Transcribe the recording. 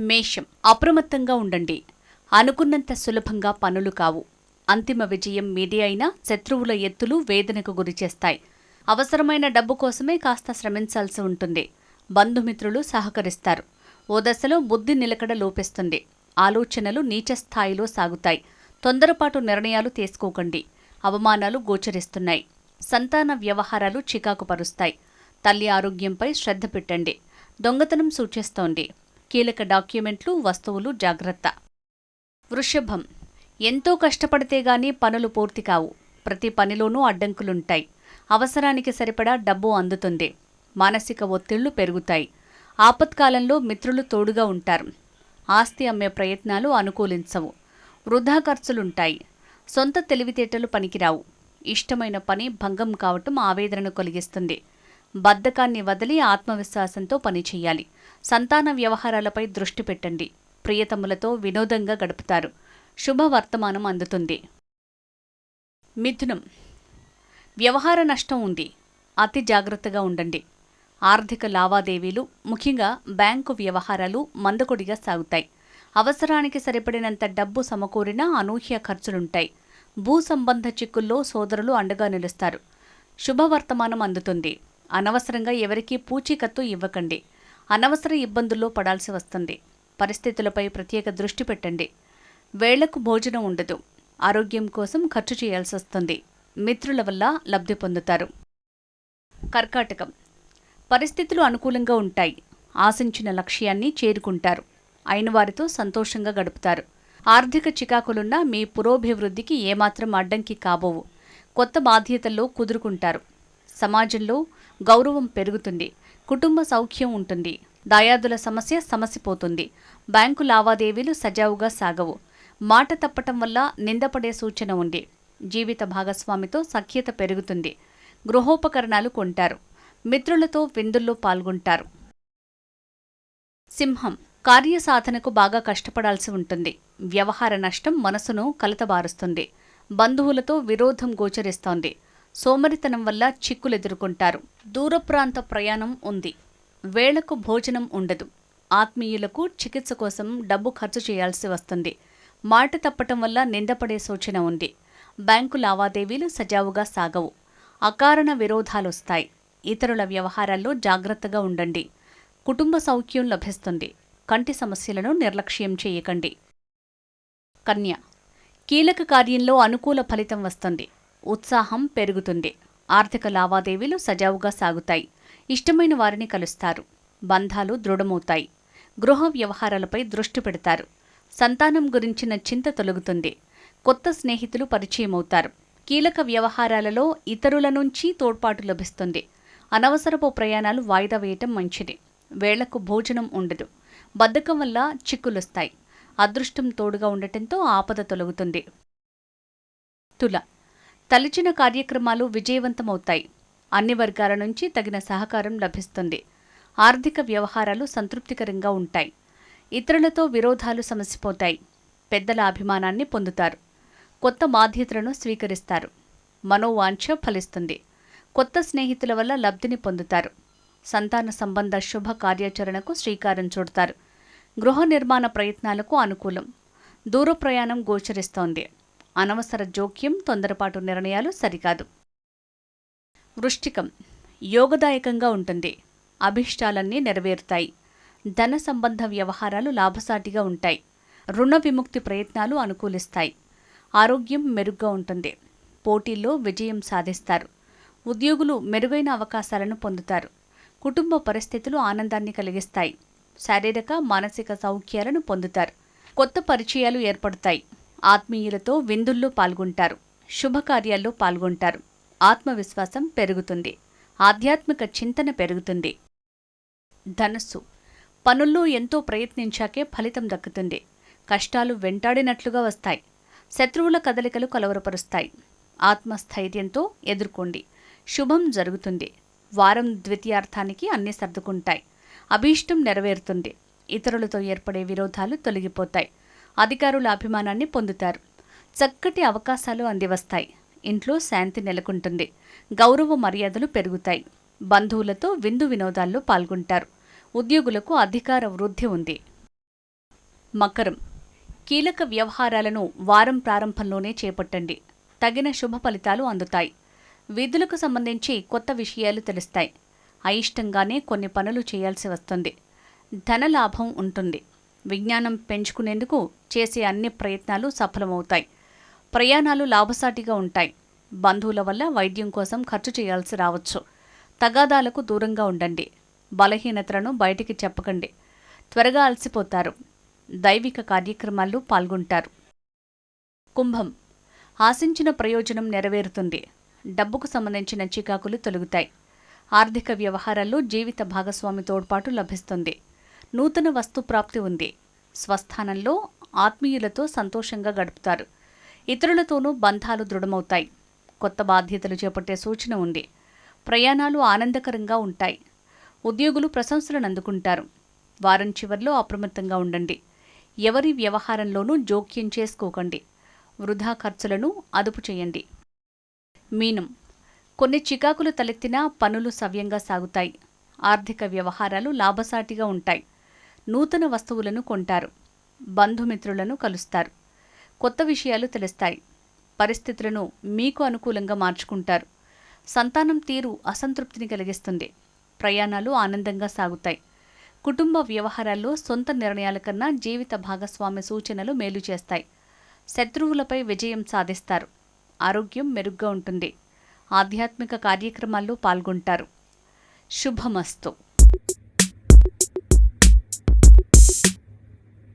మేషం. అప్రమత్తంగా ఉండండి. అనుకున్నంత సులభంగా పనులు కావు. అంతిమ విజయం మీదే అయినా శత్రువుల ఎత్తులు వేదనకు గురిచేస్తాయి అవసరమైన డబ్బు కోసమే కాస్త శ్రమించాల్సి ఉంటుంది. బంధుమిత్రులు సహకరిస్తారు. ఓ దశలో బుద్ధి నిలకడ లోపిస్తుంది. ఆలోచనలు నీచ స్థాయిలో సాగుతాయి. తొందరపాటు నిర్ణయాలు తీసుకోకండి. అవమానాలు గోచరిస్తున్నాయి. సంతాన వ్యవహారాలు చికాకు పరుస్తాయి తల్లి ఆరోగ్యంపై శ్రద్ధ పెట్టండి. దొంగతనం సూచిస్తోంది. కీలక డాక్యుమెంట్లు వస్తువులు జాగ్రత్త. వృషభం. ఎంతో కష్టపడితే గాని పనులు పూర్తి కావు. ప్రతి పనిలోనూ అడ్డంకులుంటాయి. అవసరానికి సరిపడా డబ్బు అందుతుంది. మానసిక ఒత్తిళ్ళు పెరుగుతాయి. ఆపత్కాలంలో మిత్రులు తోడుగా ఉంటారు. ఆస్తి అమ్మే ప్రయత్నాలు అనుకూలించవు. వృధా ఖర్చులుంటాయి. సొంత తెలివితేటలు పనికిరావు. ఇష్టమైన పని భంగం కావటం ఆవేదనను కలిగిస్తుంది. బద్ధకాన్ని వదిలి ఆత్మవిశ్వాసంతో పనిచేయాలి. సంతాన వ్యవహారాలపై దృష్టి పెట్టండి. ప్రియతములతో వినోదంగా గడుపుతారు. శుభవర్తమానం అందుతుంది. మిథునం. వ్యవహార నష్టం ఉంది. అతి జాగ్రత్తగా ఉండండి. ఆర్థిక లావాదేవీలు ముఖ్యంగా బ్యాంకు వ్యవహారాలు మందకొడిగా సాగుతాయి. అవసరానికి సరిపడినంత డబ్బు సమకూరినా అనూహ్య ఖర్చులుంటాయి. భూ సంబంధ చిక్కుల్లో సోదరులు అండగా నిలుస్తారు. శుభవర్తమానం అందుతుంది. అనవసరంగా ఎవరికీ పూచీకత్తు ఇవ్వకండి. అనవసర ఇబ్బందుల్లో పడాల్సి వస్తుంది. పరిస్థితులపై ప్రత్యేక దృష్టి పెట్టండి. వేళ్ళకు భోజనం ఉండదు. ఆరోగ్యం కోసం ఖర్చు చేయాల్సి వస్తుంది. మిత్రుల వల్ల లబ్ధి పొందుతారు. కర్కాటకం. పరిస్థితులు అనుకూలంగా ఉంటాయి. ఆశించిన లక్ష్యాన్ని చేరుకుంటారు. అయిన వారితో సంతోషంగా గడుపుతారు. ఆర్థిక చికాకులున్నా మీ పురోభివృద్ధికి ఏమాత్రం అడ్డంకి కాబోవు. కొత్త బాధ్యతల్లో కుదురుకుంటారు. సమాజంలో గౌరవం పెరుగుతుంది కుటుంబ సౌఖ్యం ఉంటుంది దాయాదుల సమస్య సమసిపోతుంది బ్యాంకు లావాదేవీలు సజావుగా సాగవు. మాట తప్పటం వల్ల నిందపడే సూచన ఉంది. జీవిత భాగస్వామితో సఖ్యత పెరుగుతుంది. గృహోపకరణాలు కొంటారు. మిత్రులతో విందుల్లో పాల్గొంటారు. సింహం కార్యసాధనకు బాగా కష్టపడాల్సి ఉంటుంది. వ్యవహార నష్టం మనసును కలతబారుస్తుంది. బంధువులతో విరోధం గోచరిస్తోంది. సోమరితనం వల్ల చిక్కులు ఎదుర్కొంటారు దూర ప్రాంత ప్రయాణం ఉంది. వేళకు భోజనం ఉండదు. ఆత్మీయులకు చికిత్స కోసం డబ్బు ఖర్చు చేయాల్సి వస్తుంది. మాట తప్పటం వల్ల నిందపడే సూచన ఉంది. బ్యాంకు లావాదేవీలు సజావుగా సాగవు. అకారణ విరోధాలొస్తాయి. ఇతరుల వ్యవహారాల్లో జాగ్రత్తగా ఉండండి. కుటుంబ సౌఖ్యం లభిస్తుంది. కంటి సమస్యలను నిర్లక్ష్యం చేయకండి. కన్య. కీలక కార్యంలో అనుకూల ఫలితం వస్తుంది. ఉత్సాహం పెరుగుతుంది. ఆర్థిక లావాదేవీలు సజావుగా సాగుతాయి. ఇష్టమైన వారిని కలుస్తారు. బంధాలు దృఢమవుతాయి. గృహ వ్యవహారాలపై దృష్టి పెడతారు. సంతానం గురించిన చింత తొలగుతుంది. కొత్త స్నేహితులు పరిచయమవుతారు. కీలక వ్యవహారాలలో ఇతరుల నుంచి తోడ్పాటు లభిస్తుంది. అనవసరపు ప్రయాణాలు వాయిదా వేయటం మంచిది. వేళకు భోజనం ఉండదు. బద్ధకం వల్ల చిక్కులొస్తాయి. అదృష్టం తోడుగా ఉండటంతో ఆపద తొలగుతుంది. తుల తలచిన కార్యక్రమాలు విజయవంతమవుతాయి. అన్ని వర్గాల నుంచి తగిన సహకారం లభిస్తుంది. ఆర్థిక వ్యవహారాలు సంతృప్తికరంగా ఉంటాయి. ఇతరులతో విరోధాలు సమసిపోతాయి. పెద్దల అభిమానాన్ని పొందుతారు. కొత్త బాధ్యతలను స్వీకరిస్తారు. మనోవాంఛ ఫలిస్తుంది. కొత్త స్నేహితుల వల్ల లబ్ధిని పొందుతారు. సంతాన సంబంధ శుభ కార్యాచరణకు శ్రీకారం చుడతారు. గృహ నిర్మాణ ప్రయత్నాలకు అనుకూలం. దూర ప్రయాణం గోచరిస్తోంది. అనవసర జోక్యం తొందరపాటు నిర్ణయాలు సరికాదు. వృష్టికం. యోగదాయకంగా ఉంటుంది. అభిష్టాలన్నీ నెరవేరుతాయి. ధన సంబంధ వ్యవహారాలు లాభసాటిగా ఉంటాయి. రుణ విముక్తి ప్రయత్నాలు అనుకూలిస్తాయి. ఆరోగ్యం మెరుగ్గా ఉంటుంది. పోటీల్లో విజయం సాధిస్తారు. ఉద్యోగులు మెరుగైన అవకాశాలను పొందుతారు. కుటుంబ పరిస్థితులు ఆనందాన్ని కలిగిస్తాయి. శారీరక మానసిక సౌఖ్యాలను పొందుతారు. కొత్త పరిచయాలు ఏర్పడతాయి. ఆత్మీయులతో విందుల్లో పాల్గొంటారు. శుభకార్యాల్లో పాల్గొంటారు. ఆత్మవిశ్వాసం పెరుగుతుంది. ఆధ్యాత్మిక చింతన పెరుగుతుంది. ధనస్సు. పనుల్లో ఎంతో ప్రయత్నించాకే ఫలితం దక్కుతుంది. కష్టాలు వెంటాడినట్లుగా వస్తాయి. శత్రువుల కదలికలు కలవరపరుస్తాయి. ఆత్మస్థైర్యంతో ఎదుర్కోండి. శుభం జరుగుతుంది. వారం ద్వితీయార్థానికి అన్ని సర్దుకుంటాయి. అభీష్టం నెరవేరుతుంది. ఇతరులతో ఏర్పడే విరోధాలు తొలగిపోతాయి. అధికారుల అభిమానాన్ని పొందుతారు. చక్కటి అవకాశాలు అందివస్తాయి. ఇంట్లో శాంతి నెలకొంటుంది. గౌరవ మర్యాదలు పెరుగుతాయి. బంధువులతో విందు వినోదాల్లో పాల్గొంటారు. ఉద్యోగులకు అధికార వృద్ధి ఉంది. మకరం. కీలక వ్యవహారాలను వారం ప్రారంభంలోనే చేపట్టండి. తగిన శుభ ఫలితాలు అందుతాయి. విధులకు సంబంధించి కొత్త విషయాలు తెలుస్తాయి. అయిష్టంగానే కొన్ని పనులు చేయాల్సి వస్తుంది. ధనలాభం ఉంటుంది. విజ్ఞానం పెంచుకునేందుకు చేసే అన్ని ప్రయత్నాలు సఫలమవుతాయి. ప్రయాణాలు లాభసాటిగా ఉంటాయి. బంధువుల వల్ల వైద్యం కోసం ఖర్చు చేయాల్సి రావచ్చు. తగాదాలకు దూరంగా ఉండండి. బలహీనతలను బయటికి చెప్పకండి. త్వరగా అలసిపోతారు. దైవిక కార్యక్రమాల్లో పాల్గొంటారు. కుంభం. ఆశించిన ప్రయోజనం నెరవేరుతుంది. డబ్బుకు సంబంధించిన చికాకులు తొలుగుతాయి. ఆర్థిక వ్యవహారాల్లో జీవిత భాగస్వామి తోడ్పాటు లభిస్తుంది. నూతన వస్తు ప్రాప్తి ఉంది. స్వస్థానంలో ఆత్మీయులతో సంతోషంగా గడుపుతారు. ఇతరులతోనూ బంధాలు దృఢమవుతాయి. కొత్త బాధ్యతలు చేపట్టే సూచన ఉంది. ప్రయాణాలు ఆనందకరంగా ఉంటాయి. ఉద్యోగులు ప్రశంసలను అందుకుంటారు. వారం చివర్లో అప్రమత్తంగా ఉండండి. ఎవరి వ్యవహారంలోనూ జోక్యం చేసుకోకండి. వృధా ఖర్చులను అదుపు చేయండి. మీనం. కొన్ని చికాకులు తలెత్తినా పనులు సవ్యంగా సాగుతాయి. ఆర్థిక వ్యవహారాలు లాభసాటిగా ఉంటాయి. నూతన వస్తువులను కొంటారు. బంధుమిత్రులను కలుస్తారు. కొత్త విషయాలు తెలుస్తాయి. పరిస్థితులను మీకు అనుకూలంగా మార్చుకుంటారు. సంతానం తీరు అసంతృప్తిని కలిగిస్తుంది. ప్రయాణాలు ఆనందంగా సాగుతాయి. కుటుంబ వ్యవహారాల్లో సొంత నిర్ణయాల కన్నా జీవిత భాగస్వామి సూచనలు మేలు చేస్తాయి. శత్రువులపై విజయం సాధిస్తారు. ఆరోగ్యం మెరుగ్గా ఉంటుంది. ఆధ్యాత్మిక కార్యక్రమాల్లో పాల్గొంటారు. శుభమస్తు.